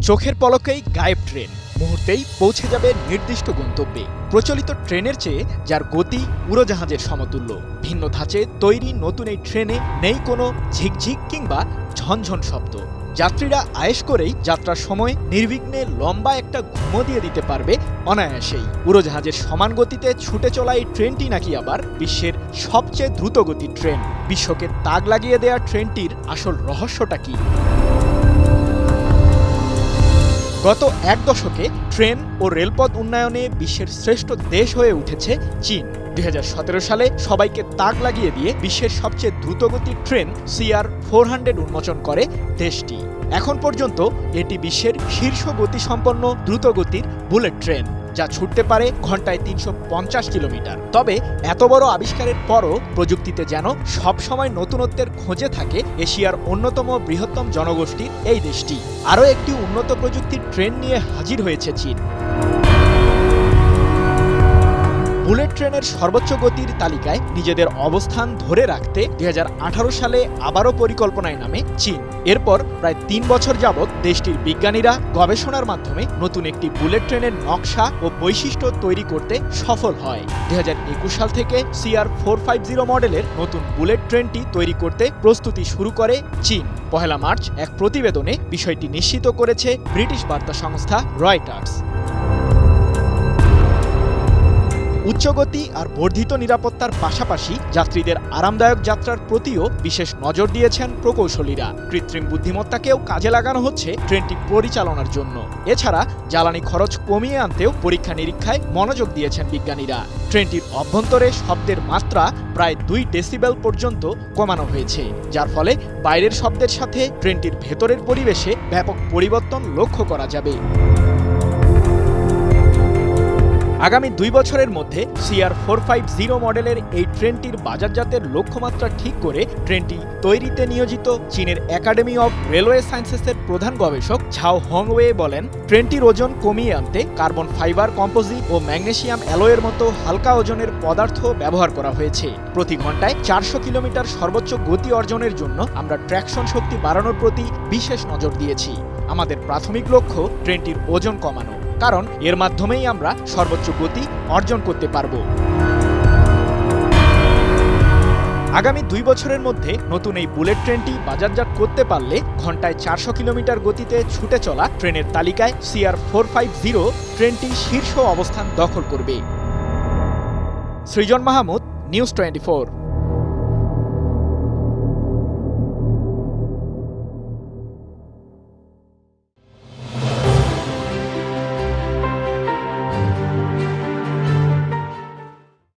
চোখের পলকেই গায়েব ট্রেন। মুহূর্তেই পৌঁছে যাবে নির্দিষ্ট গন্তব্যে। প্রচলিত ট্রেনের চেয়ে, যার গতি উড়োজাহাজের সমতুল্য। ভিন্ন ধাঁচে তৈরি নতুন এই ট্রেনে নেই কোনো ঝিকঝিক কিংবা ঝনঝন শব্দ। যাত্রীরা আয়েশ করেই যাত্রার সময় নির্বিঘ্নে লম্বা একটা ঘুমো দিয়ে দিতে পারবে অনায়াসেই। উড়োজাহাজের সমান গতিতে ছুটে চলা এই ট্রেনটি নাকি আবার বিশ্বের সবচেয়ে দ্রুতগতির ট্রেন? বিশ্বকে তাক লাগিয়ে দেয়া ট্রেনটির আসল রহস্যটা কি? গত এক দশকে ট্রেন ও রেলপথ উন্নয়নে বিশ্বের শ্রেষ্ঠ দেশ হয়ে উঠেছে চীন। দু হাজার সতেরো সালে সবাইকে তাক লাগিয়ে দিয়ে বিশ্বের সবচেয়ে দ্রুতগতির ট্রেন সিআর ফোর হান্ড্রেড উন্মোচন করে দেশটি। এখন পর্যন্ত এটি বিশ্বের শীর্ষ গতিসম্পন্ন দ্রুতগতির বুলেট ট্রেন। যা ছুটতে পারে ঘন্টায় তিনশো পঞ্চাশ কিলোমিটার। তবে এত বড় আবিষ্কারের পরও প্রযুক্তিতে যেন সবসময় নতুনত্বের খোঁজে থাকে এশিয়ার অন্যতম বৃহত্তম জনগোষ্ঠীর এই দেশটি। আরও একটি উন্নত প্রযুক্তির ট্রেন নিয়ে হাজির হয়েছে চীন। বুলেট ট্রেনের সর্বোচ্চ গতির তালিকায় নিজেদের অবস্থান ধরে রাখতে দুই সালে আবারও পরিকল্পনায় নামে চীন। এরপর প্রায় তিন বছর যাবৎ দেশটির বিজ্ঞানীরা গবেষণার মাধ্যমে নতুন একটি বুলেট ট্রেনের নকশা ও বৈশিষ্ট্য তৈরি করতে সফল হয়। দুই হাজার একুশ সাল থেকে সিআর ফোর ফাইভ জিরো মডেলের নতুন বুলেট ট্রেনটি তৈরি করতে প্রস্তুতি শুরু করে চীন। পহেলা মার্চ এক প্রতিবেদনে বিষয়টি নিশ্চিত করেছে ব্রিটিশ বার্তা সংস্থা রয়টার্স। উচ্চগতি আর বর্ধিত নিরাপত্তার পাশাপাশি যাত্রীদের আরামদায়ক যাত্রার প্রতিও বিশেষ নজর দিয়েছেন প্রকৌশলীরা। কৃত্রিম বুদ্ধিমত্তাকেও কাজে লাগানো হচ্ছে ট্রেনটি পরিচালনার জন্য। এছাড়া জ্বালানি খরচ কমিয়ে আনতেও পরীক্ষা নিরীক্ষায় মনোযোগ দিয়েছেন বিজ্ঞানীরা। ট্রেনটির অভ্যন্তরে শব্দের মাত্রা প্রায় দুই ডেসিবেল পর্যন্ত কমানো হয়েছে, যার ফলে বাইরের শব্দের সাথে ট্রেনটির ভেতরের পরিবেশে ব্যাপক পরিবর্তন লক্ষ্য করা যাবে। আগামী দুই বছরের মধ্যে সিআর ফোর ফাইভ জিরো মডেলের এই ট্রেনটির বাজারজাতের লক্ষ্যমাত্রা ঠিক করে ট্রেনটি তৈরিতে নিয়োজিত চীনের একাডেমি অব রেলওয়ে সায়েন্সেসের প্রধান গবেষক ঝাও হংওয়ে বলেন, ট্রেনটির ওজন কমিয়ে আনতে কার্বন ফাইবার, কম্পোজিট ও ম্যাগনেশিয়াম অ্যালোয়ের মতো হালকা ওজনের পদার্থ ব্যবহার করা হয়েছে। প্রতি ঘন্টায় চারশো কিলোমিটার সর্বোচ্চ গতি অর্জনের জন্য আমরা ট্র্যাকশন শক্তি বাড়ানোর প্রতি বিশেষ নজর দিয়েছি। আমাদের প্রাথমিক লক্ষ্য, ট্রেনটির ওজন কমানো। কারণ এর মাধ্যমেই আমরা সর্বোচ্চ গতি অর্জন করতে পারব। আগামী দুই বছরের মধ্যে নতুন এই বুলেট ট্রেনটি বাজারজাত করতে পারলে ঘন্টায় চারশো কিলোমিটার গতিতে ছুটে চলা ট্রেনের তালিকায় সিআর ফোর ফাইভ জিরো ট্রেনটি শীর্ষ অবস্থান দখল করবে। সৃজন মাহমুদ নিউজ টোয়েন্টি